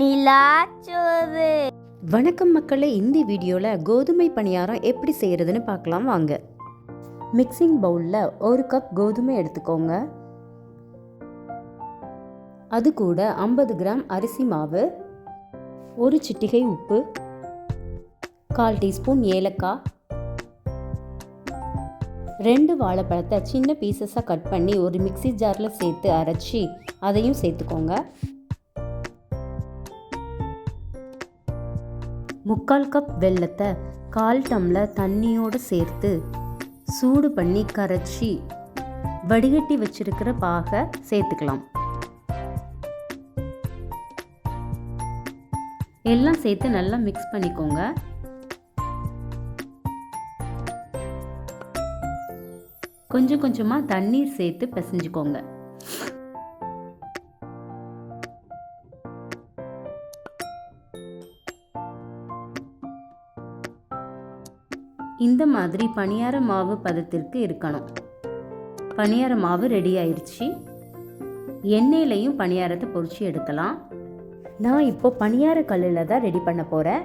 நிலாச்சோறு வணக்கம் மக்களே இந்த வீடியோவில் கோதுமை பணியாரம் எப்படி செய்கிறதுன்னு பார்க்கலாம் வாங்க. மிக்சிங் பவுலில் ஒரு கப் கோதுமை எடுத்துக்கோங்க. அது கூட ஐம்பது கிராம் அரிசி மாவு ஒரு சிட்டிகை உப்பு கால் டீஸ்பூன் ஏலக்காய் ரெண்டு வாழைப்பழத்தை சின்ன பீசஸாக கட் பண்ணி ஒரு மிக்ஸி ஜாரில் சேர்த்து அரைச்சி அதையும் சேர்த்துக்கோங்க. முக்கால் கப் வெல்லத்தை கால் டம்ளர் தண்ணியோடு சேர்த்து சூடு பண்ணி கரைச்சி வடிகட்டி வச்சிருக்கிற பாகை சேர்த்துக்கலாம். எல்லாம் சேர்த்து நல்லா மிக்ஸ் பண்ணிக்கோங்க. கொஞ்சம் கொஞ்சமாக தண்ணீர் சேர்த்து பிசைஞ்சுக்கோங்க. இந்த மாதிரி பணியார மாவு பதத்திற்கு இருக்கணும். பணியார மாவு ரெடி ஆயிடுச்சு எண்ணெயிலையும் பணியாரத்தை பொறிச்சு எடுக்கலாம். நான் இப்போ பணியார கல்லில் தான் ரெடி பண்ண போகிறேன்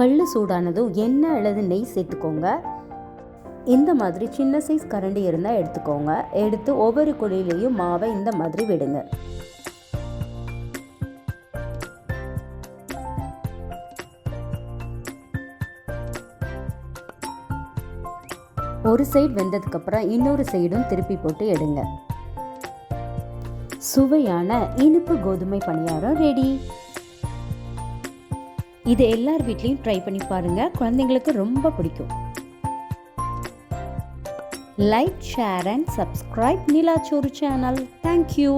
கல் சூடானதும் எண்ணெய் அல்லது நெய் சேர்த்துக்கோங்க. இந்த மாதிரி சின்ன சைஸ் கரண்டி இருந்தால் எடுத்துக்கோங்க. எடுத்து ஒவ்வொரு குழியிலையும் மாவை இந்த மாதிரி விடுங்க. ஒரு சைடு வெந்ததுக்கப்புறம் இன்னொரு சைடும் திருப்பி போட்டு எடுங்க. சுவையான இனிப்பு கோதுமை பணியாரம் ரெடி இது எல்லார் வீட்லேயும் ட்ரை பண்ணி பாருங்க. குழந்தைங்களுக்கு ரொம்ப பிடிக்கும். லைக் ஷேர் அண்ட் சப்ஸ்கிரைப் சோறு சேனல் தேங்க்யூ